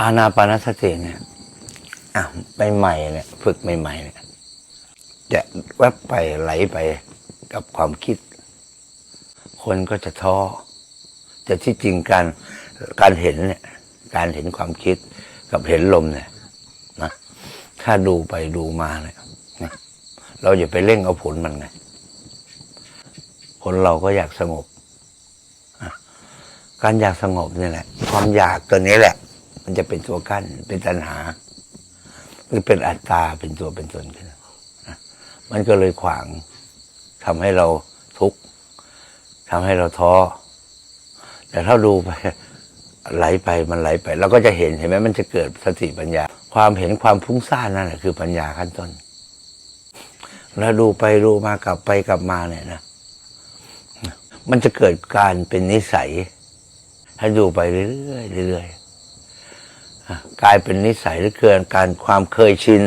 อานาปานสติเนี่ยอะใหม่ๆเนี่ย ฝึกใหม่ๆเนี่ยจะแวบไปไหลไปกับความคิด คนก็จะท้อแต่ที่จริงการการเห็นเนี่ยการเห็นความคิดกับเห็นลมเนี่ยนะถ้าดูไปดูมาเนี่ยนะเราอย่าไปเร่งเอาผลมันไงคนเราก็อยากสงบ การอยากสงบนี่แหละ ความอยากตัวนี้แหละ มันจะเป็นตัวกั้น เป็นตัณหาเป็นอัตตา เป็นตัวเป็นตนขึ้นมันก็เลยขวางทำให้เราทุกข์ทำให้เราท้อ แต่ถ้าดูไปไหลไปมันไหลไปเราก็จะเห็นเห็นไหมมันจะเกิดสติปัญญา ความเห็นความฟุ้งซ่านนั่นแหละคือปัญญาขั้นต้นแล้วดูไปดูมากลับไปกลับมาเนี่ยนะมันจะเกิดการเป็นนิสัยให้ดูไปเรื่อยๆเรื่อยๆ กลายเป็นนิสัยหรือเกิดการความเคยชิน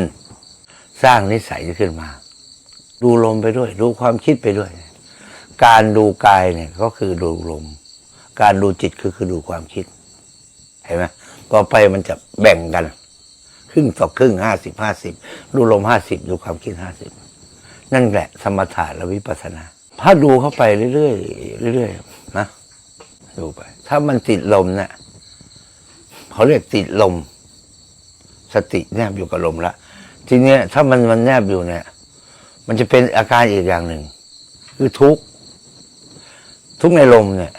สร้างนิสัยขึ้นมา ดูลมไปด้วย ดูความคิดไปด้วย การดูกายเนี่ยก็คือดูลม การดูจิตคือคือดูความคิดเห็นไหมต่อไปมันจะแบ่งกัน ครึ่งต่อครึ่งห้าสิบห้าสิบดูลมห้าสิบดูความคิดห้าสิบนั่นแหละ สมถะและวิปัสสนาถ้าดูเข้าไปเรื่อยๆเรื่อยๆนะดูไป ถ้ามันติดลมเนี่ย เขาเรียกติดลม สติแนบอยู่กับลมละทีเนี้ยถ้ามันมันแนบอยู่เนี่ย มันจะเป็นอาการอีกอย่างหนึ่ง คือทุกทุกในลมเนี่ย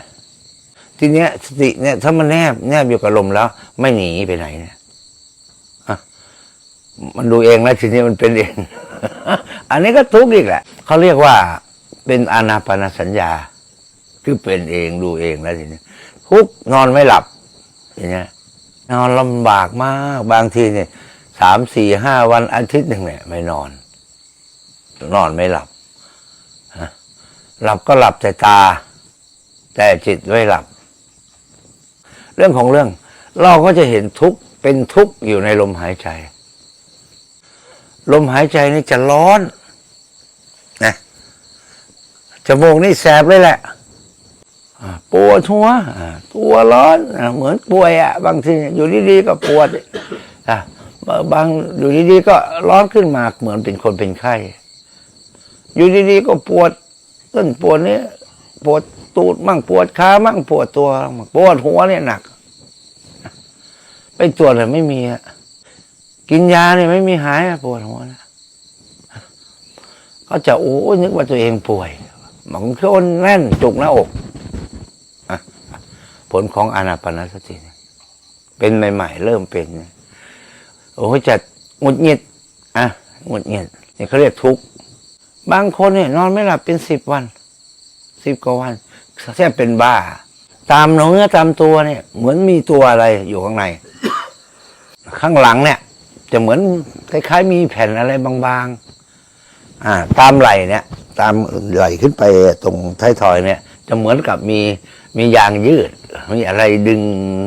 ทีเนี้ยสติเนี่ยถ้ามันแนบแนบอยู่กับลมแล้ว ไม่หนีไปไหนเนี่ยอะมันดูเองแล้วทีนี้มันเป็นเอง อันนี้ก็ทุกข์อีกแหละ เขาเรียกว่าเป็นอานาปาสัญญา คือเป็นเองดูเองแล้วทีนี้ทุกนอนไม่หลับอย่างเงี้ย นอนลำบากมาก บางทีเนี่ยสามสี่ห้าวันอาทิตย์หนึ่งเนี่ยไม่นอน นอนไม่หลับหลับก็หลับแต่ตา แต่จิตไม่หลับ เรื่องของเรื่อง เราก็จะเห็นทุกข์เป็นทุกข์อยู่ในลมหายใจ ลมหายใจนี่จะร้อนนะจมูกนี่แสบเลยแหละ ปวดหัวตัวร้อนเหมือนป่วยอะ บางทีอยู่ดีๆก็ปวดอะบางอยู่ดีๆก็ร้อนขึ้นมาเหมือนเป็นคนเป็นไข้อยู่ดีๆก็ปวดต้นปวดนี้ปวดตูดมั่งปวดขามั่งปวดตัวมั่งปวดหัวเนี่ยหนักไปตรวจเลยไม่มีอะกินยาเนี่ยไม่มีหายอะปวดหัวนะก็จะโอ้ยนึกว่าตัวเองป่วยบางคนแน่นจุกหน้าอก ลของอนาปานสติเป็นใหม่ ๆ เริ่มเป็นโอ้จะหงุดหงิดอะงดหงิดนี่เขาเรียกทุกข์บางคนเนี่ยนอนไม่หลับเป็นสิบวันสิบกว่าวันแทบเป็นบ้า ตามเนื้อตามตัวเนี่ย เหมือนมีตัวอะไรอยู่ข้างใน ข้างหลังเนี่ย จะเหมือนคล้ายๆมีแผ่นอะไรบางๆ อ่า ตามไหล่เนี่ย ตามไหล่ขึ้นไปตรงท้ายทอยเนี่ย จะเหมือนกับมีมียางยืด มีอะไรดึง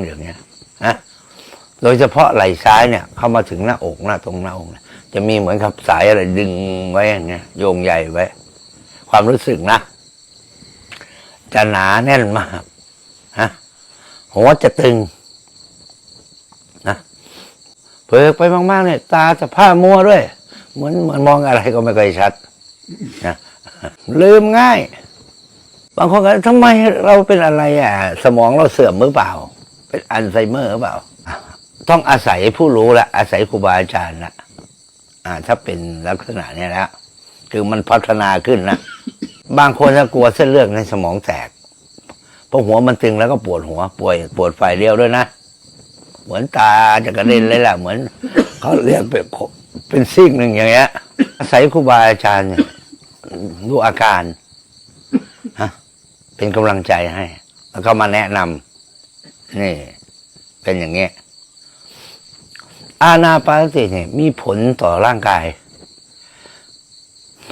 อย่างเงี้ยนะโดยเฉพาะไหล่ซ้ายเนี่ย เข้ามาถึงหน้าอกหน้าตรงหน้าอกเนี่ยจะมีเหมือนกับสายอะไรดึงไว้อย่างเงี้ยโยงใหญ่ไว้ ความรู้สึกนะจะหนาแน่นมากฮะหัวจะตึงนะเพิกไปมากๆเนี่ยตาจะผ้ามัวด้วย เหมือนเหมือนมองอะไรก็ไม่เคอยชัดนะลืมง่าย บางคนก็ทำไมเราเป็นอะไรอะ สมองเราเสื่อมหรือเปล่า เป็นอัลไซเมอร์หรือเปล่า ต้องอาศัยผู้รู้ละอาศัยครูบาอาจารย์ละอ่า ถ้าเป็นลักษณะเนี้ยแล้วคือมันพัฒนาขึ้นนะบางคนจะกลัวเส้นเลือดในสมองแตกเพราะหัวมันตึงแล้วก็ปวดหัวป่วยปวดฝ่ายเดียวด้วยนะเหมือนตาจะกระเด็นเลยล่ะ เหมือนเขาเรียกเป็นเป็นซีกหนึ่งอย่างเงี้ยอาศัยครูบาอาจารย์ดูอาการ เป็นกำลังใจให้ แล้วก็มาแนะนำนี่ เป็นอย่างเงี้ยอาณาปานสติเนี่ยมีผลต่อร่างกาย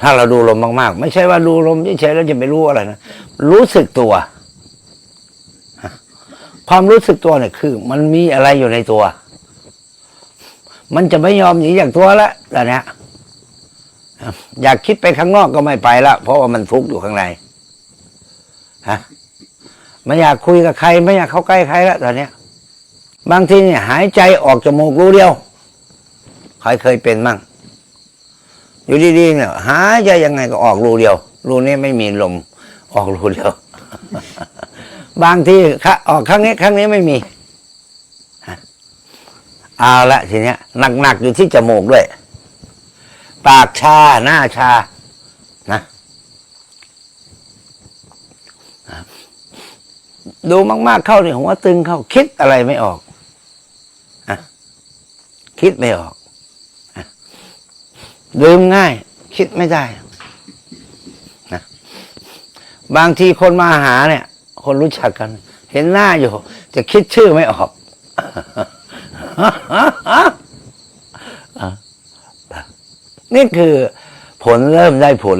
ถ้าเราดูลมมาก ๆ ไม่ใช่ว่าดูลมเฉยๆแล้วจะไม่รู้อะไรนะรู้สึกตัว ความรู้สึกตัวเนี่ยคือ มันมีอะไรอยู่ในตัว มันจะไม่ยอมหนีจากตัวแล้วตอนเนี้ยอยากคิดไปข้างนอกก็ไม่ไปละเพราะว่ามันทุกอยู่ข้างใน ฮะไม่อยากคุยกับใคร ไม่อยากเข้าใกล้ใครแล้วตอนเนี้ย บางทีเนี่ยหายใจออกจมูกรูเดียวใครเคยเป็นมั่ง อยู่ดีๆเนี่ยหายใจยังไงก็ออกรูเดียว รูนี้ไม่มีลม ออกรูเดียว บางทีออกครั้งนี้ครั้งนี้ไม่มีเอาละทีเนี้ยหนักๆอยู่ที่จมูกด้วย ปากชา หน้าชา นะ ดูมาก ๆ เข้าเนี่ยหัวตึงเข้า คิดอะไรไม่ออกอะคิดไม่ออกอลืมง่าย คิดไม่ได้นะบางทีคนมาหาเนี่ย คนรู้จักกัน เห็นหน้าอยู่ จะคิดชื่อไม่ออกนี่คือผลเริ่มได้ผล